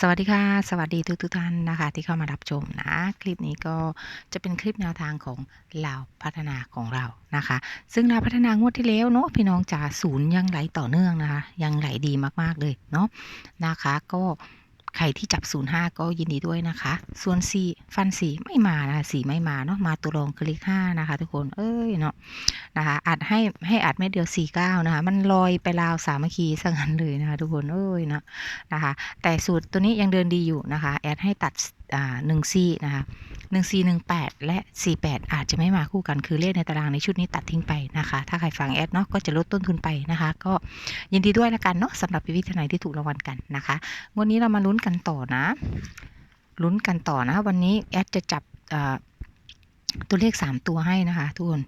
สวัสดีค่ะ สวัสดีทุกทุกท่านนะคะ ที่เข้ามารับชมนะ คลิปนี้ก็จะเป็นคลิปแนวทางของลาวพัฒนาของเรานะคะ ซึ่งลาวพัฒนางวดที่แล้วเนาะพี่น้องจ๋าศูนย์ยังไหลต่อเนื่องนะคะ ยังไหลดีมากๆเลยเนาะนะคะ ก็ ใครที่จับ 05 ก็ยินดีด้วยนะคะ ส่วน 4 ฟัน 4 ไม่มานะคะ4ไม่มาเนาะมาตัวรองคือเลข5นะคะ ทุกคนเอ้ยเนาะนะคะอัดให้ให้อัดไม่เดียว 49 นะคะ มันลอยไปราวสามัคคีสังั้นเลยนะคะ ทุกคนเอ้ยเนาะนะคะ แต่สูตรตัวนี้ยังเดินดีอยู่นะคะ แอดให้ตัดอ่าหนึ่งซีนะคะ หนึ่งซีหนึ่งและสี่แปดอาจจะไม่มาคู่กันคือเลขในตารางในชุดนี้ตัดทิ้งไปนะคะ ถ้าใครฟังแอดเนาะก็จะลดต้นทุนไปนะคะ ก็ยินดีด้วยละกันเนาะสำหรับพิพิธภัณฑ์ที่ถูกรางวัลกันนะคะวันนี้เรามาลุ้นกันต่อนะ ลุ้นกันต่อนะ วันนี้แอดจะจับตัวเลขสามตัวให้นะคะ ทุกคน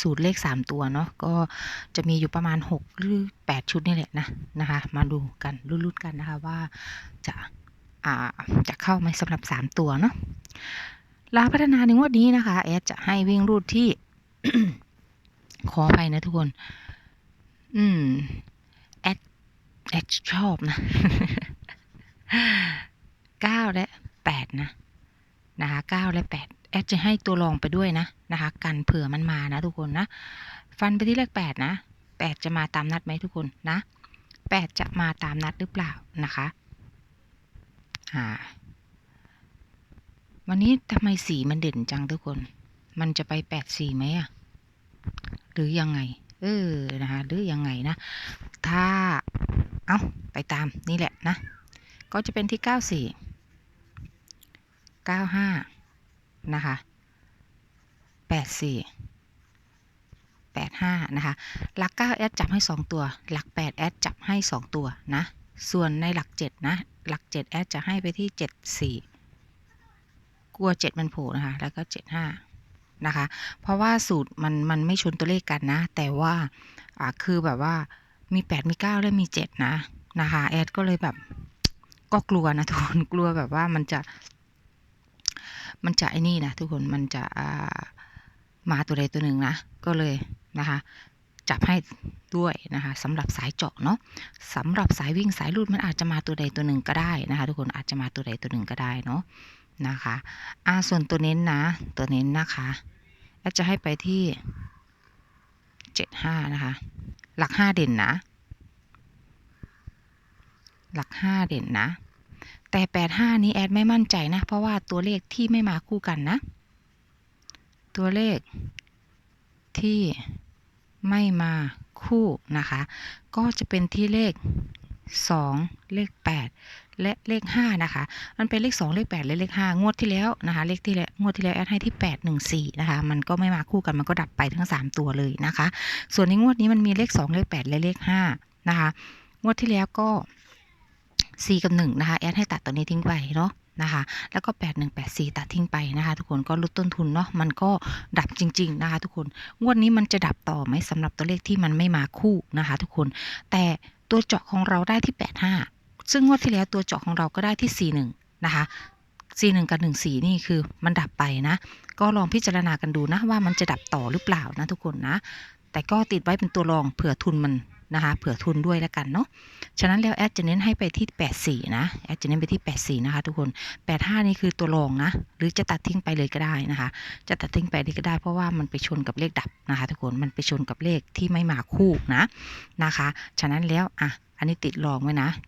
สูตรเลขสามตัวเนาะก็จะมีอยู่ประมาณหกหรือแปดชุดนี่แหละนะนะคะ มาดูกันลุ้นๆกันนะคะว่าจะาจะเข้าไหมสำหรับ 3 ตัวเนาะ ลาพัฒนาในงวดนี้นะคะ แอดจะให้วิ่งรูดที่ ขออภัยนะทุกคน อืม แอด แอดชอบนะเก้าและแปดนะ นะคะเก้าและแปดแอดจะให้ตัวรองไปด้วยนะนะคะ กันเผื่อมันมานะทุกคนนะ ฟันไปที่เลขแปดนะแปดจะมาตามนัดไหมทุกคนนะแปดจะมาตามนัดหรือเปล่านะคะ อ่า วันนี้ทำไมสีมันเด่นจังทุกคน มันจะไปแปดสีไหมอะหรือยังไง เออ นะคะ หรือยังไงนะ ถ้า เอาไปตามนี่แหละนะ ก็จะเป็นที่เก้าสี่เก้าห้านะคะแปดสี่แปดห้านะคะหลักเก้าแอดจับให้สองตัว หลักแปดแอดจับให้สองตัวนะ ส่วนในหลักเจ็ดนะ หลักเจ็ดแอดจะให้ไปที่เจ็ดสี่ ลัวเจ็ดมันโผล่นะคะ แล้วก็เจ็ดห้านะคะ เพราะว่าสูตรมันมันไม่ชนตัวเลขกันนะ แต่ว่าอ่าคือแบบว่ามีแปดมีเก้าและมีเจ็ดนะนะคะ แอดก็เลยแบบก็กลัวนะทุกคนกลัวแบบว่ามันจะ มันจะไอ้นี่นะทุกคนมันจะอ่ามาตัวใดตัวหนึ่งนะ ก็เลยนะคะจับให้ด้วยนะคะสำหรับสายเจาะเนาะสำหรับสายวิ่งสายรูดมันอาจจะมาตัวใดตัวหนึ่งก็ได้นะคะ ทุกคนอาจจะมาตัวใดตัวหนึ่งก็ได้เนาะ นะคะอ่าส่วนตัวเน้นนะ ตัวเน้นนะคะแอดจะให้ไปที่เจ็ดห้านะคะ หลักห้าเด่นนะ หลักห้าเด่นนะ แต่แปดห้านี้แอดไม่มั่นใจนะ เพราะว่าตัวเลขที่ไม่มาคู่กันนะ ตัวเลขที่ไม่มาคู่นะคะ ก็จะเป็นที่เลข 2 เลข 8 และเลข 5 นะคะ มันเป็นเลข 2 เลข 8 และเลข 5 งวดที่แล้วนะคะ เลขที่แล้วงวดที่แล้วแอดให้ที่ 8 1 4 นะคะ มันก็ไม่มาคู่กัน มันก็ดับไปทั้ง 3 ตัวเลยนะคะ ส่วนในงวดนี้มันมีเลข 2 เลข 8 และเลข 5 นะคะ งวดที่แล้วก็ 4 กับ 1 นะคะ แอดให้ตัดตัวนี้ทิ้งไปเนาะนะคะแล้วก็ 8 1 8 4 ตัดทิ้งไปนะคะ ทุกคนก็ลดต้นทุนเนาะมันก็ดับจริง ๆนะคะ ทุกคนงวดนี้มันจะดับต่อไหมสำหรับตัวเลขที่มันไม่มาคู่นะคะ ทุกคนแต่ตัวเจาะของเราได้ที่ 85 ซึ่งงวดที่แล้วตัวเจาะของเราก็ได้ที่ 41 นะคะ 41 กับ 14 นี่คือมันดับไปนะ ก็ลองพิจารณากันดูนะว่ามันจะดับต่อหรือเปล่านะทุกคนนะ แต่ก็ติดไว้เป็นตัวรองเผื่อทุนมัน นะคะ เผื่อทุนด้วยแล้วกันเนาะ ฉะนั้นแล้วแอดจะเน้นให้ไปที่ 84 นะ แอดจะเน้นไปที่ 84 นะคะ ทุกคน 85 นี่คือตัวรองนะ หรือจะตัดทิ้งไปเลยก็ได้นะคะ จะตัดทิ้งไปเลยก็ได้เพราะว่ามันไปชนกับเลขดับนะคะ ทุกคน มันไปชนกับเลขที่ไม่มาคู่นะ นะคะ ฉะนั้นแล้วอะ อันนี้ติดรองไว้นะ 74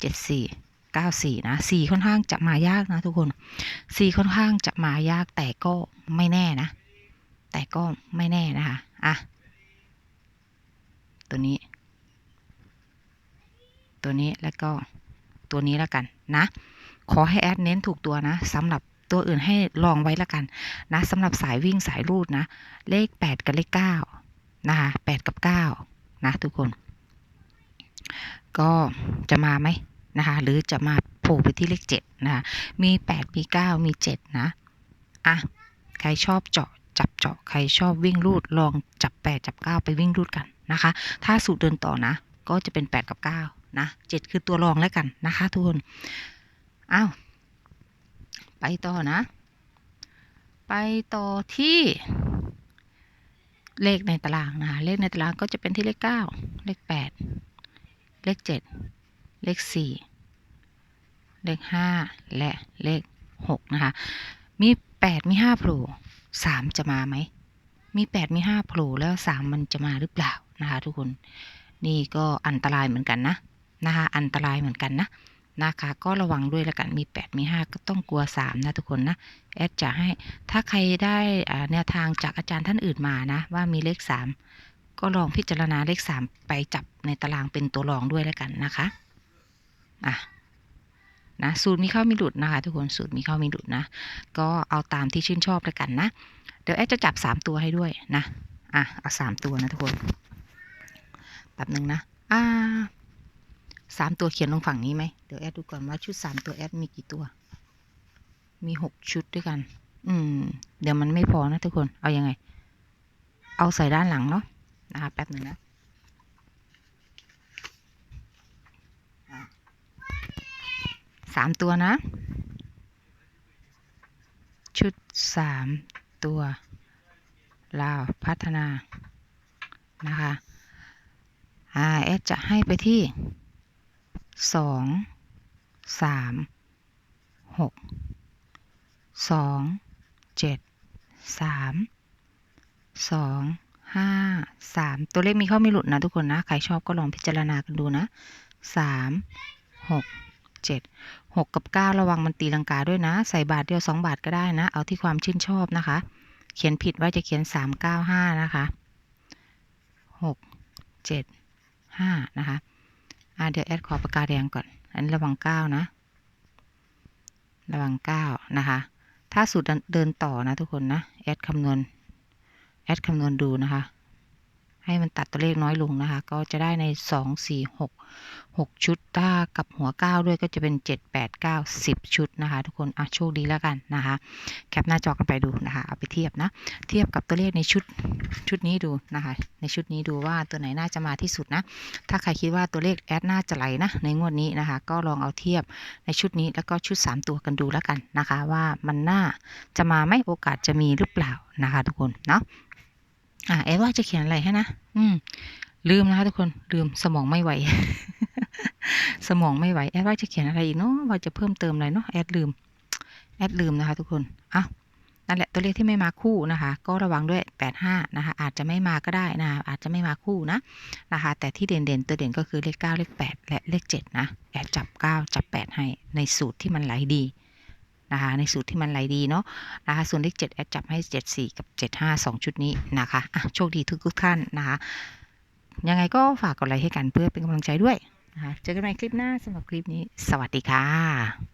94 นะ 4 ค่อนข้างจะมายากนะทุกคน 4 ค่อนข้างจะมายากแต่ก็ไม่แน่นะ แต่ก็ไม่แน่นะคะ อะ ตัวนี้ ตัวนี้แล้วก็ตัวนี้แล้วกันนะ ขอให้แอดเน้นถูกตัวนะสำหรับตัวอื่นให้ลองไว้แล้วกันนะสำหรับสายวิ่งสายรูดนะ เลข 8 กับเลข 9 นะคะ8กับ 9 นะทุกคน ก็จะมาไหมนะคะหรือจะมาโผล่ไปที่เลข 7 นะคะมี 8 มี 9 มี 7 นะ อะ ใครชอบเจาะจับเจาะใครชอบวิ่งรูดลองจับ 8 จับ 9 ไปวิ่งรูดกันนะคะ ถ้าสูตรเดินต่อนะ ก็จะเป็น 8 กับ 9 นะ7คือตัวรองแล้วกันนะคะทุกคนอ้าวไปต่อนะ ไปต่อที่เลขในตารางนะคะ เลขในตารางก็จะเป็นที่เลข9เลข8เลข7เลข4เลขห้าและเลขหกนะคะ มีแปดมีห้าโผล่สามจะมาไหม มีแปดมีห้าโผล่แล้วสามมันจะมาหรือเปล่านะคะทุกคน นี่ก็อันตรายเหมือนกันนะ นะคะอันตรายเหมือนกันนะนะคะก็ระวังด้วยละกันมีแปดมีห้าก็ต้องกลัวสามนะทุกคนนะแอดจะให้ถ้าใครได้แนวทางจากอาจารย์ท่านอื่นมานะ ว่ามีเลขสามก็ลองพิจารณาเลขสามไปจับในตารางเป็นตัวรองด้วยแล้วกันนะคะอะนะสูตรมีเข้ามีหลุดนะคะ ทุกคนสูตรมีเข้ามีหลุดนะ ก็เอาตามที่ชื่นชอบแล้วกันนะ เดี๋ยวแอดจะจับสามตัวให้ด้วยนะอะเอาสามตัวนะทุกคนแบบหนึ่งนะอ่า สามตัวเขียนลงฝั่งนี้ไหมเดี๋ยวแอดดูก่อนว่าชุดสามตัวแอดมีกี่ตัว มีหกชุดด้วยกัน อืม เดี๋ยวมันไม่พอนะทุกคน เอายังไง เอาใส่ด้านหลังเนาะ นะคะแป๊บหนึ่งนะสามตัวนะ ชุดสามตัวลาวพัฒนา นะคะ อ่า แอดจะให้ไปที่ สองสามหกสองเจ็ดสามสองห้าสามตัวเลขมีเข้ามีหลุดนะทุกคนนะ ใครชอบก็ลองพิจารณากันดูนะสามหกเจ็ดหกกับเก้าระวังมันตีลังกาด้วยนะ ใส่บาทเดียวสองบาทก็ได้นะ เอาที่ความชื่นชอบนะคะ เขียนผิดว่าจะเขียนสามเก้าห้านะคะหกเจ็ดห้านะคะ อ่าเดี๋ยวแอดขอปากกาแดงก่อน อันนี้ระวังเก้านะ ระวังเก้านะคะ ถ้าสูตรเดินต่อนะทุกคนนะ แอดคำนวณ แอดคำนวณดูนะคะ ให้มันตัดตัวเลขน้อยลงนะคะ ก็จะได้ในสองสี่หกหกชุดถ้ากับหัวเก้าด้วยก็จะเป็นเจ็ดแปดเก้าสิบชุดนะคะ ทุกคนอะโชคดีแล้วกันนะคะ แคปหน้าจอกันไปดูนะคะ เอาไปเทียบนะ เทียบกับตัวเลขในชุดชุดนี้ดูนะคะ ในชุดนี้ดูว่าตัวไหนน่าจะมาที่สุดนะ ถ้าใครคิดว่าตัวเลขแอดน่าจะไหลนะ ในงวดนี้นะคะ ก็ลองเอาเทียบในชุดนี้แล้วก็ชุด 3 ตัวกันดูแล้วกันนะคะ ว่ามันน่าจะมาไหมโอกาสจะมีหรือเปล่านะคะ ทุกคนเนาะ อ่าแอดว่าจะเขียนอะไรให้นะอืม ลืมนะคะทุกคนลืมสมองไม่ไหว สมองไม่ไหวแอดว่าจะเขียนอะไรอีกเนาะว่าจะเพิ่มเติมอะไรเนาะแอดลืมแอดลืมนะคะ ทุกคนอะนั่นแหละตัวเลขที่ไม่มาคู่นะคะ ก็ระวังด้วย 85 นะคะ อาจจะไม่มาก็ได้นะอาจจะไม่มาคู่นะนะคะ แต่ที่เด่นๆ ตัวเด่นก็คือเลข 9 เลข 8 และเลข 7 นะ แอดจับ 9 จับ 8 ให้ในสูตรที่มันไหลดี นะคะในสูตรที่มันไหลดีเนาะนะคะส่วนเลข7แอดจับให้ 74 กับ 75 2 ชุดนี้นะคะะโชคดีทุกๆท่านนะคะยังไงก็ฝากกดไลค์ให้กันเพื่อเป็นกำลังใจด้วยนะคะเจอกันใหม่คลิปหน้าสำหรับคลิปนี้ สวัสดีค่ะ